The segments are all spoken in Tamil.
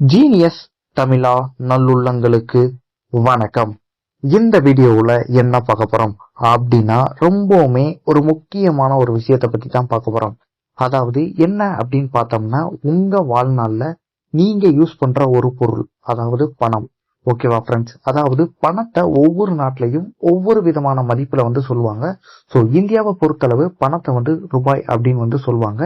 ஜீனியஸ் தமிழா நல்லுள்ளங்களுக்கு வணக்கம். இந்த வீடியோவில் என்ன பார்க்க போறோம்? அப்படின்னா ரொம்பவுமே ஒரு முக்கியமான ஒரு விஷயத்தை பத்தி தான் பார்க்க போறோம். அதாவது என்ன அப்படின்னு பார்த்தோம்னா உங்க வாழ்நாளில் நீங்க யூஸ் பண்ற ஒரு பொருள் அதாவது பணம். ஓகேவா ஃப்ரெண்ட்ஸ் அதாவது பணத்தை ஒவ்வொரு நாட்டிலையும் ஒவ்வொரு விதமான மதிப்புல வந்து சொல்லுவாங்க. ஸோ இந்தியாவை பொறுத்தளவு பணத்தை வந்து ரூபாய் அப்படின்னு வந்து சொல்லுவாங்க.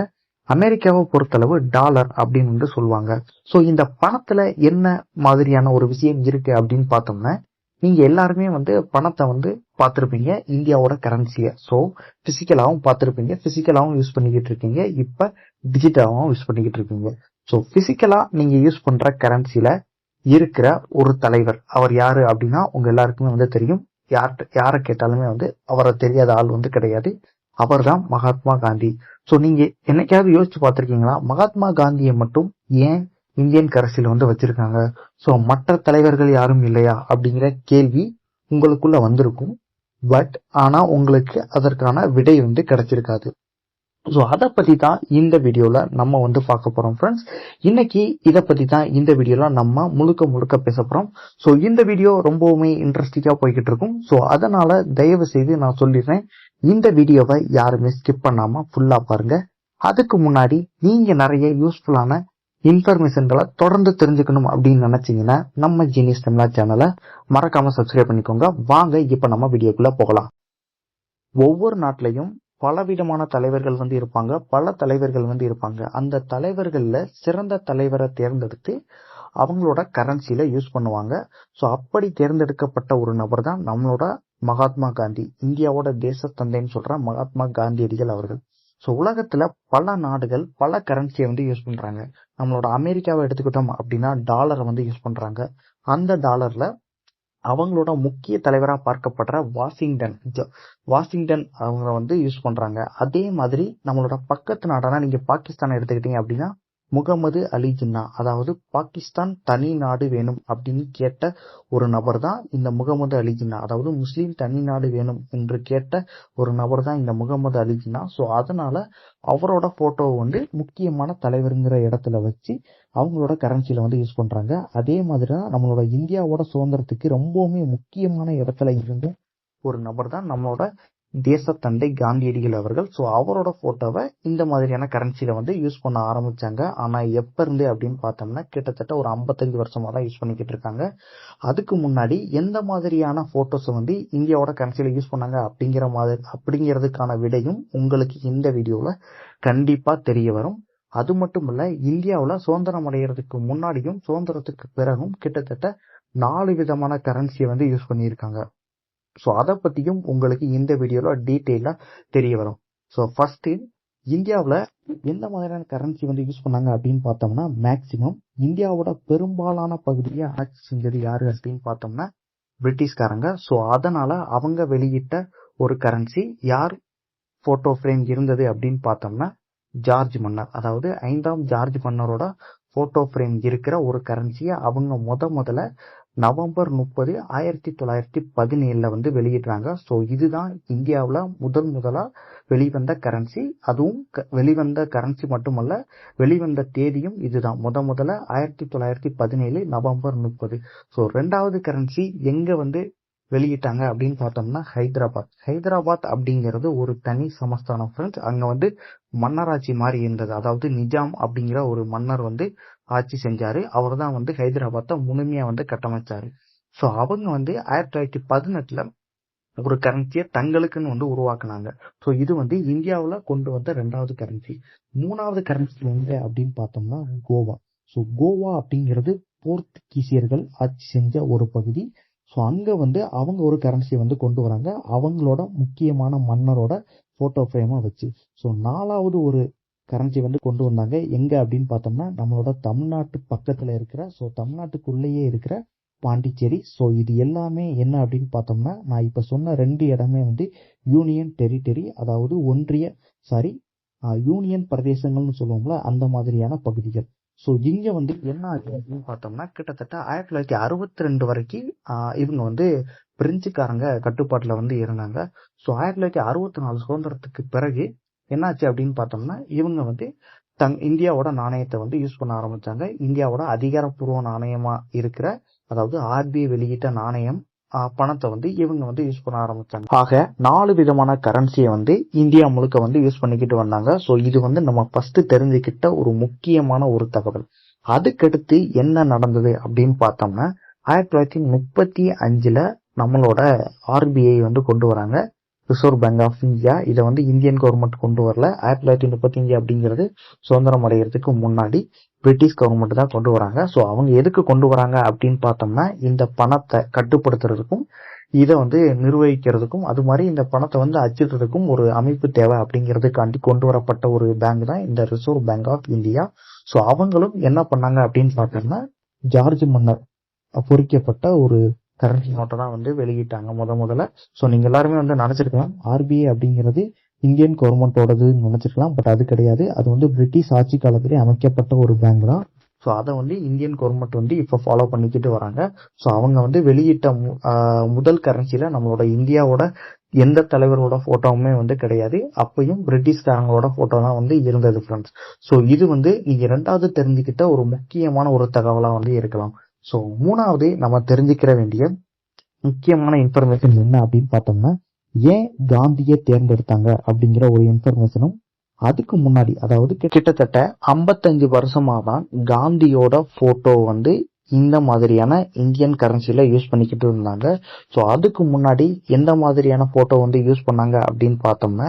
அமெரிக்காவை பொறுத்தளவு டாலர் அப்படின்னு வந்து சொல்லுவாங்க. ஸோ இந்த பணத்துல என்ன மாதிரியான ஒரு விஷயம் இருக்கு அப்படின்னு பார்த்தோம்னா நீங்க எல்லாருமே வந்து பணத்தை வந்து பார்த்துருப்பீங்க இந்தியாவோட கரன்சியை ஸோ பிசிக்கலாகவும் பார்த்துருப்பீங்க பிசிக்கலாகவும் யூஸ் பண்ணிக்கிட்டு இருக்கீங்க இப்போ டிஜிட்டலாகவும் யூஸ் பண்ணிக்கிட்டு இருக்கீங்க. ஸோ பிசிக்கலா நீங்க யூஸ் பண்ற கரன்சியில இருக்கிற ஒரு தலைவர் அவர் யாரு அப்படின்னா உங்க எல்லாருக்குமே வந்து தெரியும். யார்கிட்ட யாரை கேட்டாலுமே வந்து அவரை தெரியாத ஆள் வந்து கிடையாது. அவர் தான் மகாத்மா காந்தி. ஸோ நீங்க என்னைக்காவது யோசிச்சு பார்த்திருக்கீங்களா? மகாத்மா காந்தியை மட்டும் ஏன் இந்தியன் கரசியில் வந்து வச்சிருக்காங்க? ஸோ மற்ற தலைவர்கள் யாரும் இல்லையா? அப்படிங்கிற கேள்வி உங்களுக்குள்ள வந்திருக்கும். பட் ஆனா உங்களுக்கு அதற்கான விடை வந்து கிடைச்சிருக்காது. ஸோ அதை பத்தி தான் இந்த வீடியோல நம்ம வந்து பார்க்க போறோம் ஃப்ரெண்ட்ஸ் இன்னைக்கு இதை பத்தி தான் இந்த வீடியோல நம்ம முழுக்க முழுக்க பேச போறோம். ஸோ இந்த வீடியோ ரொம்பவுமே இன்ட்ரெஸ்டிங்காக போய்கிட்டு இருக்கும். ஸோ அதனால தயவு செய்து நான் சொல்லிடுறேன். இந்த வீடியோவை யாருமே ஸ்கிப் பண்ணாம ஃபுல்லா பாருங்க. அதுக்கு முன்னாடி நீங்க நிறைய யூஸ்ஃபுல்லான இன்ஃபர்மேஷன்களை தொடர்ந்து தெரிஞ்சுக்கணும் அப்படின்னு நினைச்சீங்கன்னா நம்ம ஜீனியஸ் தமிழா சேனலை மறக்காம சப்ஸ்கிரைப் பண்ணிக்கோங்க. வாங்க இப்ப நம்ம வீடியோக்குள்ள போகலாம். ஒவ்வொரு நாட்டிலையும் பலவிதமான தலைவர்கள் வந்து இருப்பாங்க. பல தலைவர்கள் வந்து இருப்பாங்க. அந்த தலைவர்கள்ல சிறந்த தலைவரை தேர்ந்தெடுத்து அவங்களோட கரன்சியில யூஸ் பண்ணுவாங்க. ஸோ அப்படி தேர்ந்தெடுக்கப்பட்ட ஒரு நபர் தான் நம்மளோட மகாத்மா காந்தி. இந்தியாவோட தேச தந்தைன்னு சொல்ற மகாத்மா காந்தியடிகள் அவர்கள். ஸோ உலகத்துல பல நாடுகள் பல கரன்சியை வந்து யூஸ் பண்றாங்க. நம்மளோட அமெரிக்காவை எடுத்துக்கிட்டோம் அப்படின்னா டாலரை வந்து யூஸ் பண்றாங்க. அந்த டாலர்ல அவங்களோட முக்கிய தலைவராக பார்க்கப்படுற வாஷிங்டன் வாஷிங்டன் அவங்க வந்து யூஸ் பண்றாங்க. அதே மாதிரி நம்மளோட பக்கத்து நாடான நீங்க பாகிஸ்தானை எடுத்துக்கிட்டீங்க அப்படின்னா முகமது அலி ஜின்னா அதாவது பாகிஸ்தான் தனி நாடு வேணும் அப்படின்னு கேட்ட ஒரு நபர் தான் இந்த முகமது அலி ஜின்னா. அதாவது முஸ்லீம் தனி நாடு வேணும் என்று கேட்ட ஒரு நபர் தான் இந்த முகமது அலி ஜின்னா. ஸோ அதனால அவரோட போட்டோவை வந்து முக்கியமான தலைவருங்கிற இடத்துல வச்சு அவங்களோட கரன்சியில வந்து யூஸ் பண்றாங்க. அதே மாதிரி தான் நம்மளோட இந்தியாவோட சுதந்திரத்துக்கு ரொம்பவுமே முக்கியமான இடத்துல இருந்த ஒரு நபர் தான் நம்மளோட தேசத்தந்தை காந்தியடிகள் அவர்கள். ஸோ அவரோட போட்டோவை இந்த மாதிரியான கரன்சியில வந்து யூஸ் பண்ண ஆரம்பிச்சாங்க. ஆனா எப்ப இருந்து அப்படின்னு பார்த்தோம்னா கிட்டத்தட்ட ஒரு ஐம்பத்தஞ்சு வருஷமா தான் யூஸ் பண்ணிக்கிட்டு இருக்காங்க. அதுக்கு முன்னாடி எந்த மாதிரியான போட்டோஸை வந்து இந்தியாவோட கரன்சியில யூஸ் பண்ணாங்க அப்படிங்கிற மாதிரி அப்படிங்கிறதுக்கான விடையும் உங்களுக்கு இந்த வீடியோல கண்டிப்பா தெரிய வரும். அது மட்டும் இல்லை இந்தியாவில் சுதந்திரம் அடைகிறதுக்கு முன்னாடியும் சுதந்திரத்துக்கு பிறகும் கிட்டத்தட்ட நாலு விதமான கரன்சியை வந்து யூஸ் பண்ணியிருக்காங்க. ஸோ அதை பற்றியும் உங்களுக்கு இந்த வீடியோவில் டீட்டெயிலாக தெரிய வரும். ஸோ ஃபஸ்ட்டு இந்தியாவில் எந்த மாதிரியான கரன்சி வந்து யூஸ் பண்ணாங்க அப்படின்னு பார்த்தோம்னா மேக்சிமம் இந்தியாவோட பெரும்பாலான பகுதியை ஆட்சி செஞ்சது யாரு அப்படின்னு பார்த்தோம்னா பிரிட்டிஷ்காரங்க. ஸோ அதனால அவங்க வெளியிட்ட ஒரு கரன்சி யார் ஃபோட்டோ ஃப்ரேம் இருந்தது அப்படின்னு பார்த்தோம்னா ஜார்ஜ் மன்னர். அதாவது ஐந்தாம் ஜார்ஜ் மன்னரோட ஃபோட்டோ ஃப்ரேம் இருக்கிற ஒரு கரன்சியை அவங்க முத முதல்ல நவம்பர் முப்பது ஆயிரத்தி தொள்ளாயிரத்தி பதினேழுல வந்து வெளியிடுறாங்க. ஸோ இதுதான் இந்தியாவில் முதல் முதலாக வெளிவந்த கரன்சி அதுவும் வெளிவந்த கரன்சி மட்டுமல்ல வெளிவந்த தேதியும் இதுதான். முத முதல்ல ஆயிரத்தி தொள்ளாயிரத்தி பதினேழு நவம்பர் முப்பது. ஸோ ரெண்டாவது கரன்சி எங்கே வந்து வெளியிட்டாங்க அப்படின்னு பார்த்தோம்னா ஹைதராபாத். ஹைதராபாத் அப்படிங்கிறது ஒரு தனி சமஸ்தானம் ஃப்ரெண்ட்ஸ் அங்கே வந்து மன்னராட்சி மாதிரி இருந்தது. அதாவது நிஜாம் அப்படிங்கிற ஒரு மன்னர் வந்து ஆட்சி செஞ்சாரு. அவர் தான் வந்து ஹைதராபாத்தை முழுமையா வந்து கட்டமைச்சாரு. ஸோ அவங்க வந்து ஆயிரத்தி தொள்ளாயிரத்தி பதினெட்டுல ஒரு கரன்சியை தங்களுக்குன்னு வந்து உருவாக்குனாங்க. ஸோ இது வந்து இந்தியாவில் கொண்டு வந்த ரெண்டாவது கரன்சி மூணாவது கரன்சி வந்து அப்படின்னு பார்த்தோம்னா கோவா. ஸோ கோவா அப்படிங்கிறது போர்த்துகீசியர்கள் ஆட்சி செஞ்ச ஒரு பகுதி. ஸோ அங்கே வந்து அவங்க ஒரு கரன்சியை வந்து கொண்டு வராங்க. அவங்களோட முக்கியமான மன்னரோட ஃபோட்டோ ஃப்ரேமாக வச்சு. ஸோ நாலாவது ஒரு கரன்சி வந்து கொண்டு வந்தாங்க. எங்கே அப்படின்னு பார்த்தோம்னா நம்மளோட தமிழ்நாட்டு பக்கத்தில் இருக்கிற ஸோ தமிழ்நாட்டுக்குள்ளேயே இருக்கிற பாண்டிச்சேரி. ஸோ இது எல்லாமே என்ன அப்படின்னு பார்த்தோம்னா நான் இப்போ சொன்ன ரெண்டு இடமே வந்து யூனியன் டெரிட்டரி அதாவது ஒன்றிய சாரி யூனியன் பிரதேசங்கள்னு சொல்லுவோம்ல அந்த மாதிரியான பகுதிகள். ஸோ இங்கே வந்து என்ன ஆகுது அப்படின்னு பார்த்தோம்னா கிட்டத்தட்ட ஆயிரத்தி தொள்ளாயிரத்தி அறுபத்தி ரெண்டு வரைக்கும் இவங்க வந்து பிரெஞ்சுக்காரங்க கட்டுப்பாட்டில் வந்து இருந்தாங்க. ஸோ ஆயிரத்தி தொள்ளாயிரத்தி அறுபத்தி நாலு சுதந்திரத்துக்கு பிறகு என்னாச்சு அப்படின்னு பார்த்தோம்னா இவங்க வந்து தங் இந்தியாவோட நாணயத்தை வந்து யூஸ் பண்ண ஆரம்பிச்சாங்க. இந்தியாவோட அதிகாரப்பூர்வ நாணயமா இருக்கிற அதாவது ஆர்பிஐ வெளியிட்ட நாணயம் பணத்தை வந்து இவங்க வந்து யூஸ் பண்ண ஆரம்பிச்சாங்க. ஆக நாலு விதமான கரன்சியை வந்து இந்தியா முழுக்க வந்து யூஸ் பண்ணிக்கிட்டு வந்தாங்க. ஸோ இது வந்து நம்ம ஃபர்ஸ்ட் தெரிஞ்சுக்கிட்ட ஒரு முக்கியமான ஒரு தகவல். அதுக்கடுத்து என்ன நடந்தது அப்படின்னு பார்த்தோம்னா ஆயிரத்தி தொள்ளாயிரத்தி முப்பத்தி அஞ்சுல நம்மளோட ஆர்பிஐ வந்து கொண்டு வராங்க. Reserve bank of India. இதை வந்து இந்தியன் கவர்மெண்ட் கொண்டு வரல. ஆயிரத்தி தொள்ளாயிரத்தி முப்பத்தி அஞ்சு அப்படிங்கிறது சுதந்திரம் அடைகிறதுக்கு முன்னாடி பிரிட்டிஷ் கவர்மெண்ட் தான் கொண்டு வராங்க. ஸோ அவங்க எதுக்கு கொண்டு வராங்க அப்படின்னு பார்த்தோம்னா இந்த பணத்தை கட்டுப்படுத்துறதுக்கும் இதை வந்து நிர்வகிக்கிறதுக்கும் அது மாதிரி இந்த பணத்தை வந்து அச்சிடுறதுக்கும் ஒரு அமைப்பு தேவை அப்படிங்கிறதுக்காண்டி கொண்டு வரப்பட்ட ஒரு பேங்க் தான் இந்த reserve bank of India. So அவங்களும் என்ன பண்ணாங்க அப்படின்னு பார்த்தோம்னா ஜார்ஜ் மன்னர் பொறிக்கப்பட்ட ஒரு கரன்சி நோட்டை தான் வந்து வெளியிட்டாங்க முத முதல்ல. ஸோ நீங்கள் எல்லாருமே வந்து நினச்சிருக்கலாம் ஆர்பிஐ அப்படிங்கிறது இந்தியன் கவர்மெண்ட்டோடதுன்னு நினச்சிருக்கலாம் பட் அது கிடையாது. அது வந்து பிரிட்டிஷ் ஆட்சி காலத்திலே அமைக்கப்பட்ட ஒரு பேங்க் தான். ஸோ அதை வந்து இந்தியன் கவர்மெண்ட் வந்து இப்போ ஃபாலோ பண்ணிக்கிட்டு வராங்க. ஸோ அவங்க வந்து வெளியிட்ட மு- முதல் கரன்சியில் நம்மளோட இந்தியாவோட எந்த தலைவரோட ஃபோட்டோவுமே வந்து கிடையாது. அப்பையும் பிரிட்டிஷ்காரங்களோட போட்டோ தான் வந்து இருந்தது ஃப்ரெண்ட்ஸ் ஸோ இது வந்து நீங்கள் ரெண்டாவது தெரிஞ்சுக்கிட்ட ஒரு முக்கியமான ஒரு தகவலாக வந்து இருக்கலாம். ஸோ மூணாவது நம்ம தெரிஞ்சுக்கிற வேண்டிய முக்கியமான இன்ஃபர்மேஷன் என்ன அப்படின்னு பார்த்தோம்னா ஏன் காந்தியை தேர்ந்தெடுத்தாங்க அப்படிங்கிற ஒரு இன்ஃபர்மேஷனும் அதுக்கு முன்னாடி அதாவது கிட்டத்தட்ட 55 வருஷமா தான் காந்தியோட போட்டோ வந்து இந்த மாதிரியான இந்தியன் கரன்சியில யூஸ் பண்ணிக்கிட்டு இருந்தாங்க. ஸோ அதுக்கு முன்னாடி எந்த மாதிரியான போட்டோ வந்து யூஸ் பண்ணாங்க அப்படின்னு பார்த்தோம்னா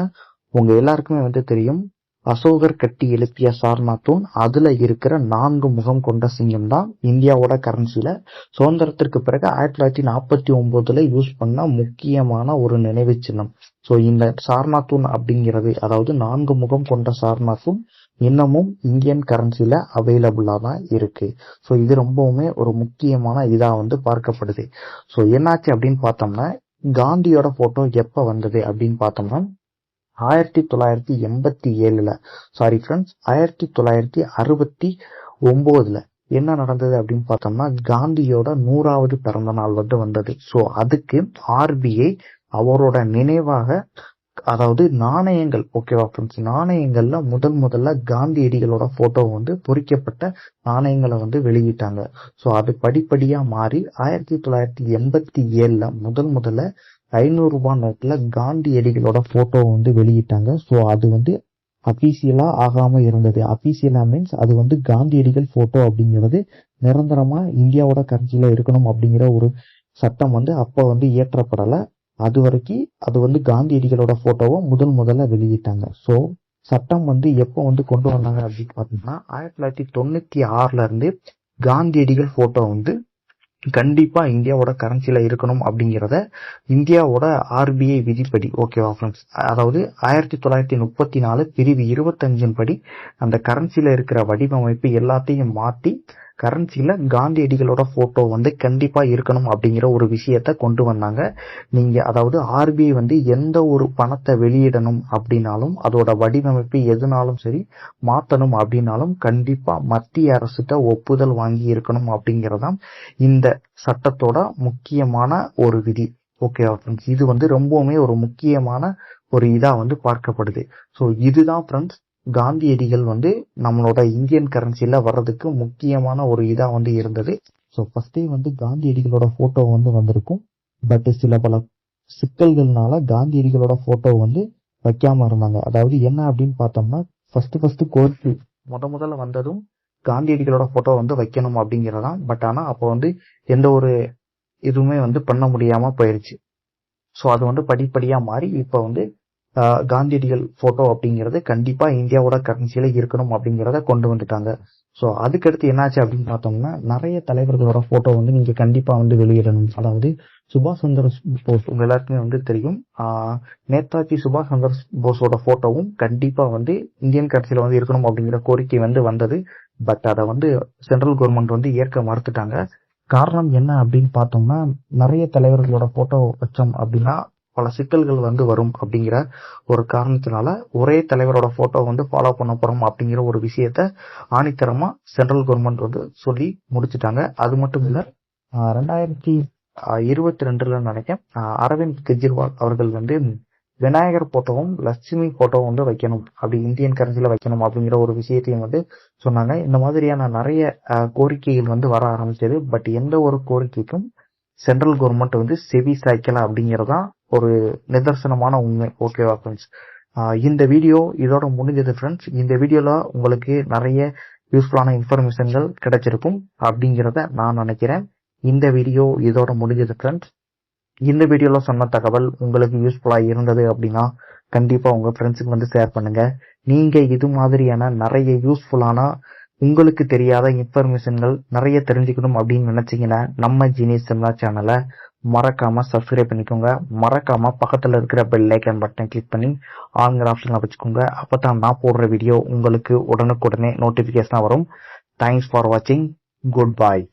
உங்க எல்லாருக்குமே வந்து தெரியும். அசோகர் கட்டி எழுப்பிய சார்நாத்தூன் அதுல இருக்கிற நான்கு முகம் கொண்ட சிங்கம் தான் இந்தியாவோட கரன்சியில சுதந்திரத்திற்கு பிறகு ஆயிரத்தி தொள்ளாயிரத்தி நாற்பத்தி ஒன்பதுல யூஸ் பண்ண முக்கியமான ஒரு நினைவு சின்னம். ஸோ இந்த சார்நாத்தூன் அப்படிங்கிறது அதாவது நான்கு முகம் கொண்ட சார்நாத்தூன் இன்னமும் இந்தியன் கரன்சியில அவைலபிளா தான் இருக்கு. ஸோ இது ரொம்பவுமே ஒரு முக்கியமான இதா வந்து பார்க்கப்படுது. ஸோ என்னாச்சு அப்படின்னு பார்த்தோம்னா காந்தியோட போட்டோ எப்ப வந்தது அப்படின்னு பார்த்தோம்னா ஆயிரத்தி தொள்ளாயிரத்தி எண்பத்தி ஏழுல. சாரி ஃப்ரெண்ட்ஸ் ஆயிரத்தி தொள்ளாயிரத்தி அறுபத்தி ஒன்பதுல என்ன நடந்தது அப்படின்னு பார்த்தோம்னா காந்தியோட நூறாவது பிறந்த நாள் வந்து வந்தது. ஸோ அதுக்கு ஆர்பிஐ அவரோட நினைவாக அதாவது நாணயங்கள் ஓகேவா ஃப்ரெண்ட்ஸ் நாணயங்கள்ல முதல் முதல்ல காந்தியடிகளோட போட்டோ வந்து பொறிக்கப்பட்ட நாணயங்களை வந்து வெளியிட்டாங்க. ஸோ அது படிப்படியா மாறி ஆயிரத்தி தொள்ளாயிரத்தி எண்பத்தி ஏழுல முதல் முதல்ல ஐநூறு நோட்டில் காந்தியடிகளோட ஃபோட்டோவை வந்து வெளியிட்டாங்க. ஸோ அது வந்து அஃபீஷியலாக ஆகாம இருந்தது. அபிஷியலா மீன்ஸ் அது வந்து காந்தியடிகள் போட்டோ அப்படிங்கிறது நிரந்தரமா இந்தியாவோட கரன்சியில் இருக்கணும் அப்படிங்கிற ஒரு சட்டம் வந்து அப்ப வந்து இயற்றப்படலை. அது வரைக்கும் அது வந்து காந்தியடிகளோட போட்டோவை முதல் முதல்ல வெளியிட்டாங்க. ஸோ சட்டம் வந்து எப்போ வந்து கொண்டு வந்தாங்க அப்படின்னு பார்த்தீங்கன்னா ஆயிரத்தி தொள்ளாயிரத்தி தொண்ணூத்தி ஆறுல இருந்து காந்தியடிகள் போட்டோ வந்து கண்டிப்பா இந்தியாவோட கரன்சில இருக்கணும் அப்படிங்கிறத இந்தியாவோட ஆர்பிஐ விதிப்படி ஓகேவா ஃப்ரெண்ட்ஸ் அதாவது ஆயிரத்தி தொள்ளாயிரத்தி முப்பத்தி நாலு பிரிவு இருபத்தஞ்சின் படி அந்த கரன்சில இருக்கிற வடிவமைப்பு எல்லாத்தையும் மாத்தி கரன்சியில் காந்தியடிகளோட ஃபோட்டோ வந்து கண்டிப்பாக இருக்கணும் அப்படிங்கிற ஒரு விஷயத்த கொண்டு வந்தாங்க. நீங்கள் அதாவது ஆர்பிஐ வந்து எந்த ஒரு பணத்தை வெளியிடணும் அப்படின்னாலும் அதோட வடிவமைப்பு எதுனாலும் சரி மாற்றணும் அப்படின்னாலும் கண்டிப்பாக மத்திய அரசுகிட்ட ஒப்புதல் வாங்கி இருக்கணும் அப்படிங்கறதான் இந்த சட்டத்தோட முக்கியமான ஒரு விதி. ஓகேவா ஃப்ரெண்ட்ஸ் இது வந்து ரொம்பவுமே ஒரு முக்கியமான ஒரு இதாக வந்து பார்க்கப்படுது. ஸோ இதுதான் ஃப்ரெண்ட்ஸ் காந்தியடிகள் வந்து நம்மளோட இந்தியன் கரன்சியில் வர்றதுக்கு முக்கியமான ஒரு இதாக வந்து இருந்தது. ஸோ ஃபஸ்ட்டே வந்து காந்தியடிகளோட ஃபோட்டோ வந்து வந்திருக்கும். பட் சில பல சிக்கல்கள்னால காந்தியடிகளோட ஃபோட்டோ வந்து வைக்காமல் இருந்தாங்க. அதாவது என்ன அப்படின்னு பார்த்தோம்னா ஃபஸ்ட்டு ஃபஸ்ட்டு கோர்ட்டு முத முதல்ல வந்ததும் காந்தியடிகளோட ஃபோட்டோ வந்து வைக்கணும் அப்படிங்கறதான் பட் ஆனால் அப்போ வந்து எந்த ஒரு இதுவுமே வந்து பண்ண முடியாமல் போயிடுச்சு ஸோ அது வந்து படிப்படியாக மாறி இப்போ வந்து காந்தியடிகள் போட்டோ அப்படிங்கிறது கண்டிப்பா இந்தியாவோட கரன்சியில இருக்கணும் அப்படிங்கிறத கொண்டு வந்துட்டாங்க. ஸோ அதுக்கடுத்து என்னாச்சு அப்படின்னு பார்த்தோம்னா நிறைய தலைவர்களோட போட்டோ வந்து நீங்க கண்டிப்பா வந்து வெளியிடணும். அதாவது சுபாஷ் சந்திர போஸ் உங்க எல்லாருக்குமே வந்து தெரியும். நேதாஜி சுபாஷ் சந்திர போஸோட போட்டோவும் கண்டிப்பா வந்து இந்தியன் கரன்சியில வந்து இருக்கணும் அப்படிங்கிற கோரிக்கை வந்து வந்தது. பட் அதை வந்து சென்ட்ரல் கவர்மெண்ட் வந்து ஏற்க மறுத்துட்டாங்க. காரணம் என்ன அப்படின்னு பார்த்தோம்னா நிறைய தலைவர்களோட போட்டோ வச்சோம் அப்படின்னா பல சிக்கல்கள் வந்து வரும் அப்படிங்கிற ஒரு காரணத்தினால ஒரே தலைவரோட போட்டோ வந்து ஃபாலோ பண்ண போறோம் அப்படிங்கிற ஒரு விஷயத்த ஆணித்தரமா சென்ட்ரல் கவர்மெண்ட் வந்து சொல்லி முடிச்சுட்டாங்க. அது மட்டும் இல்ல ரெண்டாயிரத்தி இருபத்தி ரெண்டுல நினைக்கிறேன் அரவிந்த் கெஜ்ரிவால் அவர்கள் வந்து விநாயகர் போட்டோவும் லட்சுமி போட்டோவும் வந்து வைக்கணும் அப்படி இந்தியன் கரன்சியில் வைக்கணும் அப்படிங்கிற ஒரு விஷயத்தையும் வந்து சொன்னாங்க. இந்த மாதிரியான நிறைய கோரிக்கைகள் வந்து வர ஆரம்பிச்சது. பட் எந்த ஒரு கோரிக்கைக்கும் சென்ட்ரல் கவர்மெண்ட் வந்து செவி சாய்க்கல அப்படிங்கறதுதான் ஒரு நிதர்சனமான உண்மை. ஓகேவா ஃப்ரெண்ட்ஸ் இந்த வீடியோ இதோட முடிஞ்சது ஃப்ரெண்ட்ஸ் இந்த வீடியோல உங்களுக்கு நிறைய யூஸ்ஃபுல்லான இன்ஃபர்மேஷன்கள் கிடைச்சிருக்கும் அப்படிங்கிறத நான் நினைக்கிறேன். இந்த வீடியோ இதோட முடிஞ்சது ஃப்ரெண்ட்ஸ் இந்த வீடியோவில் சொன்ன தகவல் உங்களுக்கு யூஸ்ஃபுல்லாக இருந்தது அப்படின்னா கண்டிப்பாக உங்கள் ஃப்ரெண்ட்ஸுக்கு வந்து ஷேர் பண்ணுங்கள் நீங்கள் இது மாதிரியான நிறைய யூஸ்ஃபுல்லான உங்களுக்கு தெரியாத இன்ஃபர்மேஷன்கள் நிறைய தெரிஞ்சுக்கணும் அப்படின்னு நினைச்சீங்கன்னா நம்ம ஜீனியஸ் சிம்லா சேனலை மறக்காம சப்ஸ்கிரைப் பண்ணிக்கோங்க. மறக்காம பக்கத்தில் இருக்கிற பெல் ஐக்கன் பட்டனை கிளிக் பண்ணி ஆங்கிற ஆப்ஷனில் வச்சுக்கோங்க. அப்பதான் நான் போடுற வீடியோ உங்களுக்கு உடனுக்குடனே நோட்டிஃபிகேஷனாக வரும். தேங்க்ஸ் ஃபார் வாட்சிங் குட் பாய்